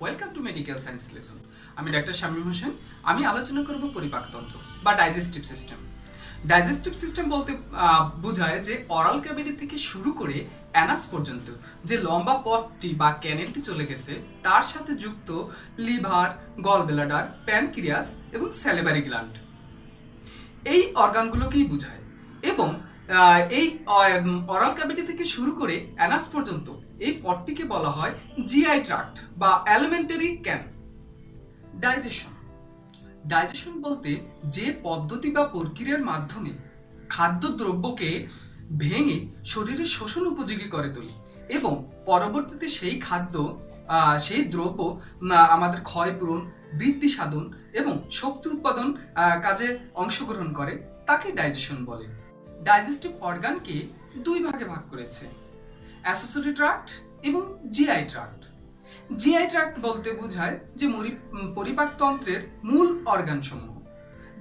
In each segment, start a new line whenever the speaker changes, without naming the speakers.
Welcome to medical science lesson আমি doctor Shamim Hossain. আমি আলোচনা করব পরিপাকতন্ত্র বা ডাইজেস্টিভ সিস্টেম ডাইজেস্টিভ সিস্টেম বলতে বোঝায় যে অরাল ক্যাভিটি থেকে শুরু করে অ্যানাস পর্যন্ত যে লম্বা পথটি বা ক্যানেলটি চলে গেছে, তার সাথে যুক্ত লিভার গল ব্লাডার প্যানক্রিয়াস এবং স্যালিভারি গ্ল্যান্ড এই অর্গানগুলোকেই বোঝায় এবং এই অরাল ক্যাভিটি থেকে শুরু করে অ্যানাস পর্যন্ত এই পথটিকে বলা হয় জিআই ট্রাক্ট বা অ্যালিমেন্টারি ক্যান ডাইজেশন ডাইজেশন বলতে যে পদ্ধতি বা প্রক্রিয়ার মাধ্যমে খাদ্যদ্রব্যকে ভেঙে শরীরে শোষণ উপযোগী করে তোলে এবং পরবর্তীতে সেই খাদ্য সেই দ্রব্য আমাদের ক্ষয়পূরণ বৃদ্ধি সাধন এবং শক্তি উৎপাদন কাজে অংশগ্রহণ করে, তাকে ডাইজেশন বলে। ডাইজেস্টিভ অর্গানকে দুই ভাগে ভাগ করেছে, অ্যাসোসিয়েটেড ট্রাক্ট এবং G I tract. G I tract বলতে বোঝায় যে পরিপাকতন্ত্রের মূল অর্গান সমূহ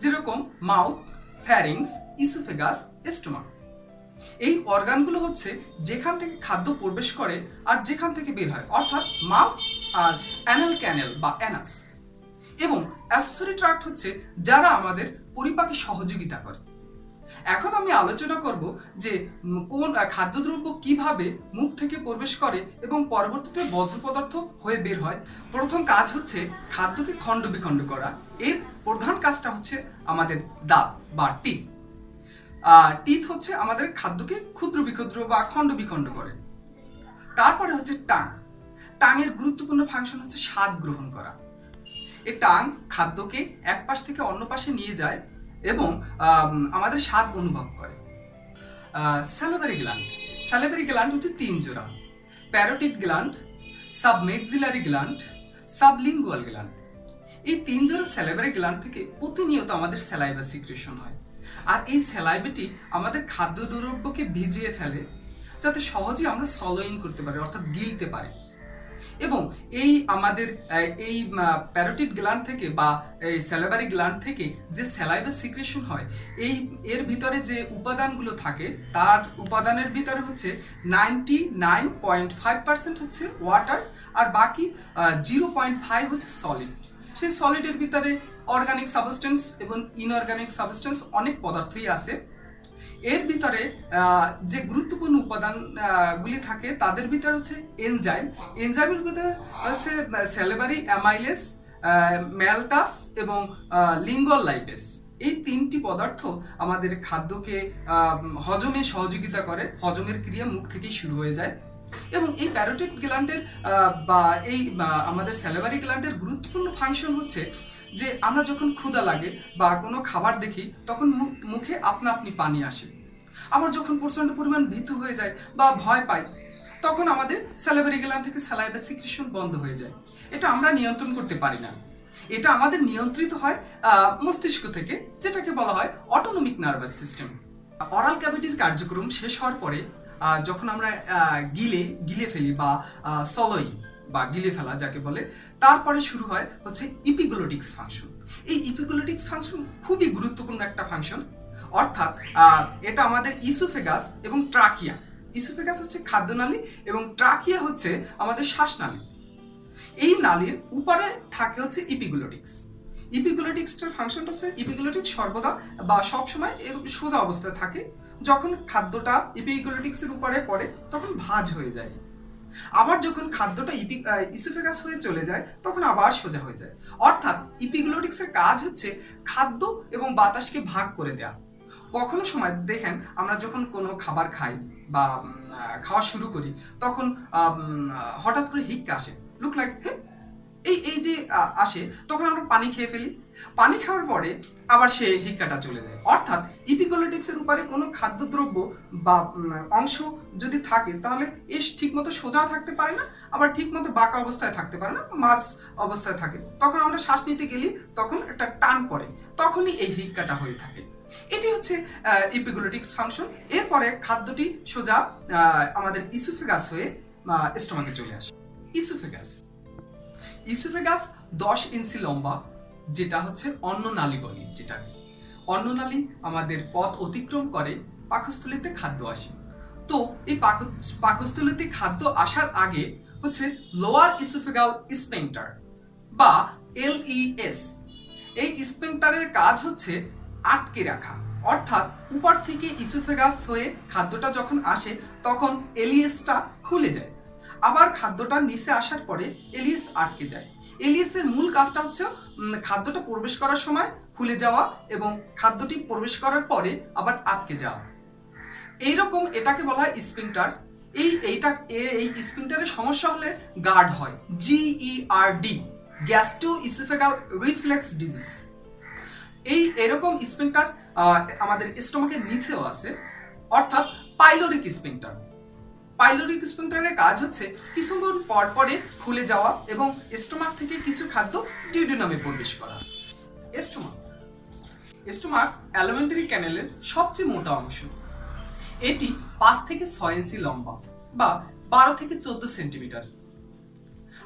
যেরকম মাউথ, ফ্যারিংস, ইসোফেগাস, স্টোমাক। এই অর্গানগুলো হচ্ছে যেখান থেকে খাদ্য প্রবেশ করে আর যেখান থেকে বের হয়, অর্থাৎ মাউথ আর অ্যানাল ক্যানেল বা অ্যানাস। এবং অ্যাসেসরি ট্রাক্ট হচ্ছে যারা আমাদের পরিপাকে সহযোগিতা করে। এখন আমি আলোচনা করব যে কোন খাদ্যদ্রব্য কীভাবে মুখ থেকে প্রবেশ করে এবং পরবর্তীতে বজ্র পদার্থ হয়ে বের হয়। প্রথম কাজ হচ্ছে খাদ্যকে খণ্ড বিখণ্ড করা। এর প্রধান কাজটা হচ্ছে আমাদের দাঁত বা টিথ টিথ হচ্ছে আমাদের খাদ্যকে ক্ষুদ্র বিক্ষুদ্র বা খণ্ড বিখণ্ড করে। তারপরে হচ্ছে টাং। টাঙের গুরুত্বপূর্ণ ফাংশন হচ্ছে স্বাদ গ্রহণ করা। এই টাং খাদ্যকে এক পাশ থেকে অন্য পাশে নিয়ে যায় এবং আমাদের স্বাদ অনুভব করে। স্যালাভারি গ্ল্যান্ড স্যালাভারি গ্ল্যান্ড হচ্ছে তিন জোড়া। Parotid gland submaxillary gland sublingual gland এই তিন জোড়া স্যালাভারি গ্ল্যান্ড থেকে প্রতিনিয়ত আমাদের স্যালাইভা সিক্রেশন হয়। আর এই স্যালাইভাটি আমাদের খাদ্য দ্রব্যকে ভিজিয়ে ফেলে, যাতে সহজে আমরা সলোইং করতে পারি, অর্থাৎ গিলতে পারি। এবং এই আমাদের এই প্যারোটিড গ্ল্যান্ড থেকে বা এই স্যালাভারি গ্ল্যান্ড থেকে যে স্যালাইভা সিক্রেশন হয়, এই, এর ভিতরে যে উপাদানগুলো থাকে, তার উপাদানের ভিতরে হচ্ছে ninety nine point five percent হচ্ছে ওয়াটার আর বাকি জিরো পয়েন্ট ফাইভ হচ্ছে সলিড সেই সলিডের ভিতরে অর্গানিক সাবস্টেন্স এবং ইনঅর্গানিক সাবস্টেন্স অনেক পদার্থই আছে। এর ভিতরে যে গুরুত্বপূর্ণ উপাদান আহ, গুলি থাকে তাদের ভিতরে হচ্ছে এনজাইম এনজাইমের ভিতরে হচ্ছে স্যালেবারি অ্যামাইলেস ম্যালটাস এবং লিঙ্গল লাইপেস এই তিনটি পদার্থ আমাদের খাদ্যকে হজমে সহযোগিতা করে হজমের ক্রিয়া মুখ থেকেই শুরু হয়ে যায়। এবং এই প্যারোটিড গ্ল্যান্ডের বা এই আমাদের স্যালেবারি গ্ল্যান্ডের গুরুত্বপূর্ণ ফাংশন হচ্ছে যে আমরা যখন ক্ষুধা লাগে বা কোনো খাবার দেখি, তখন মুখে আপনা আপনি পানি আসে। আবার যখন প্রচণ্ড পরিমাণ ভীতু হয়ে যায় বা ভয় পাই, তখন আমাদের স্যালাভারি গ্ল্যান্ড থেকে স্যালাইভা সিক্রেশন বন্ধ হয়ে যায়। এটা আমরা নিয়ন্ত্রণ করতে পারি না। এটা আমাদের নিয়ন্ত্রিত হয় মস্তিষ্ক থেকে, যেটাকে বলা হয় অটোনমিক নার্ভাস সিস্টেম অরাল ক্যাভিটির কার্যক্রম শেষ হওয়ার পরে যখন আমরা গিলে গিলে ফেলি বা সলই বা গিলে ফেলা যাকে বলে, তারপরে শুরু হয় হচ্ছে ইপিগ্লোটিক্স ফাংশন এই ইপিগ্লোটিক্স ফাংশন খুবই গুরুত্বপূর্ণ একটা ফাংশন অর্থাৎ এটা আমাদের ইসোফেগাস এবং ট্রাকিয়া ইসোফেগাস হচ্ছে খাদ্যনালী এবং ট্রাকিয়া হচ্ছে আমাদের শ্বাসনালী। এই নালীর উপরে থাকে হচ্ছে ইপিগ্লোটিক্স ইপিগ্লোটিক্সটার ফাংশনটা হচ্ছে ইপিগ্লোটিক্স সর্বদা বা সবসময় সোজা অবস্থায় থাকে। যখন খাদ্যটা ইপিগ্লোটিক্সের উপরে পড়ে, তখন ভাঁজ হয়ে যায়। আবার যখন খাদ্যটা ইপি ইসোফেগাস হয়ে চলে যায়, তখন আবার সোজা হয়ে যায়। অর্থাৎ ইপিগ্লোটিক্সের কাজ হচ্ছে খাদ্য এবং বাতাসকে ভাগ করে দেয়া। কখনো সময়, দেখেন, আমরা যখন কোনো খাবার খাই বা খাওয়া শুরু করি, তখন হঠাৎ করে হিক্কা আসে। লুক লাইক এই এই যে আসে, তখন আমরা পানি খেয়ে ফেলি। পানি খাওয়ার পরে আবার সে হিক্কাটা চলে যায়। অর্থাৎ ইপিকোলেটিক্সের উপরে কোনো খাদ্যদ্রব্য বা অংশ যদি থাকে, তাহলে এস ঠিকমতো সোজা থাকতে পারে না, আবার ঠিকমতো বাঁকা অবস্থায় থাকতে পারে না মাছ অবস্থায় থাকে। তখন আমরা শ্বাস নিতে গেলে তখন একটা টান পড়ে, তখনই এই হিক্কাটা হয়ে থাকে। এটি হচ্ছে ইপিগুলোটিক্স ফাংশন এরপরে খাদ্যটি সোজা আমাদের ইসুফেগাস হয়ে স্টোমাকে চলে আসে। ইসোফেগাস ইসোফেগাস দশ ইঞ্চি লম্বা যেটা হচ্ছে অন্ন নালী বলি যেটাকে। অন্ন নালী আমাদের পথ অতিক্রম করে পাকস্থলীতে খাদ্য আসে। তো এই পাক- পাকস্থলীতে খাদ্য আসার আগে হচ্ছে লোয়ার ইসোফেগাল স্পেন্টার বা এলইএস এই স্পেন্টারের কাজ হচ্ছে আটকে রাখা। অর্থাৎ উপর থেকে ইসোফেগাস হয়ে খাদ্যটা যখন আসে, তখন এলিয়েসটা খুলে যায়। আবার খাদ্যটা নিচে আসার পরে এলিয়েস আটকে যায়। এলিয়েসের মূল কাজটা হচ্ছে খাদ্যটা প্রবেশ করার সময় খুলে যাওয়া এবং খাদ্যটি প্রবেশ করার পরে আবার আটকে যাওয়া। এইরকম এটাকে বলা হয় স্পিংটার। এই এইটা এই স্পিংটারের সমস্যা হলে গার্ড হয়। E GER D gastroesophageal reflux disease. এই এরকম স্পিংটার আমাদের স্টোমাকের নিচেও আছে, অর্থাৎ পাইলোরিক স্পিংটার। পাইলোরিক স্পিংটারের কাজ হচ্ছে কিছুক্ষণ পর পরে খুলে যাওয়া এবং স্টোমাক থেকে কিছু খাদ্য টিউডিনামে প্রবেশ করা। স্টোমাক স্টোমাক অ্যালিমেন্টারি ক্যানেলের সবচেয়ে মোটা অংশ। এটি পাঁচ থেকে ছয় ইঞ্চি লম্বা বা বারো থেকে চোদ্দ সেন্টিমিটার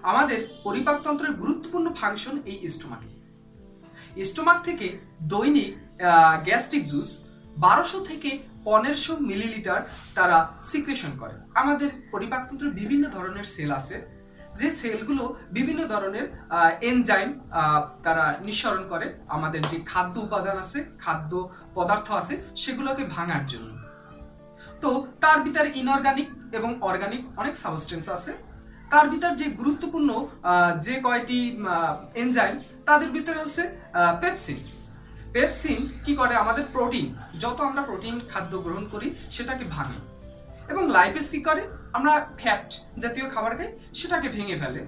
আমাদের পরিপাকতন্ত্রের গুরুত্বপূর্ণ ফাংশন এই স্টোমাকে স্টোমাক থেকে দৈনিক গ্যাস্ট্রিক জুস বারোশো থেকে পনেরোশো মিলিলিটার তারা সিক্রেশন করে। আমাদের পরিপাকতন্ত্রের বিভিন্ন ধরনের সেল আছে। যে সেলগুলো বিভিন্ন ধরনের এনজাইম তারা নিঃসরণ করে। আমাদের যে খাদ্য উপাদান আছে, খাদ্য পদার্থ আছে, সেগুলোকে ভাঙার জন্য। তো তার ভিতরে ইনঅর্গানিক এবং অর্গানিক অনেক সাবস্টেন্স আছে। তার ভিতর যে গুরুত্বপূর্ণ যে কয়টি এনজাইম তাদের ভিতরে হচ্ছে পেপসিন পেপসিন কি করে আমাদের প্রোটিন, যত আমরা প্রোটিন খাদ্য গ্রহণ করি, সেটাকে ভাঙে। এবং লাইপেস কি করে? আমরা ফ্যাট জাতীয় খাবার খাই, সেটাকে ভেঙে ফেলে।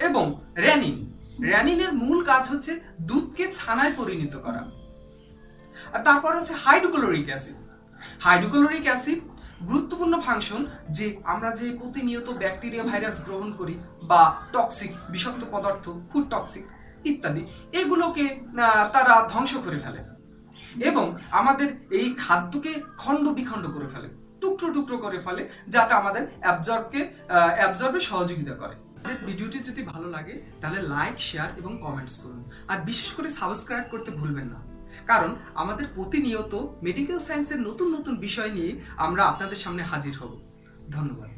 এবং র্যানিন র্যানিনের মূল কাজ হচ্ছে দুধকে ছানায় পরিণত করা। আর তারপর হচ্ছে হাইড্রোক্লোরিক অ্যাসিড হাইড্রোক্লোরিক অ্যাসিড গুরুত্বপূর্ণ ফাংশন যে আমরা যে প্রতিনিয়ত ব্যাকটেরিয়া ভাইরাস গ্রহণ করি বা টক্সিক বিষাক্ত পদার্থ ফুড টক্সিক ইত্যাদি। এগুলোকে তারা ধ্বংস করে ফেলে। এবং আমাদের এই খাদ্যকে খণ্ড বিখণ্ড করে ফেলে, টুকরো টুকরো করে ফেলে, যাতে আমাদের অ্যাবজর্বকে অ্যাবজর্বে সহযোগিতা করে। আমাদের ভিডিওটি যদি ভালো লাগে, তাহলে লাইক শেয়ার এবং কমেন্টস করুন। আর বিশেষ করে সাবস্ক্রাইব করতে ভুলবেন না। কারণ আমাদের প্রতিনিয়ত মেডিকেল সায়েন্সের নতুন নতুন বিষয় নিয়ে আমরা আপনাদের সামনে হাজির হব। ধন্যবাদ।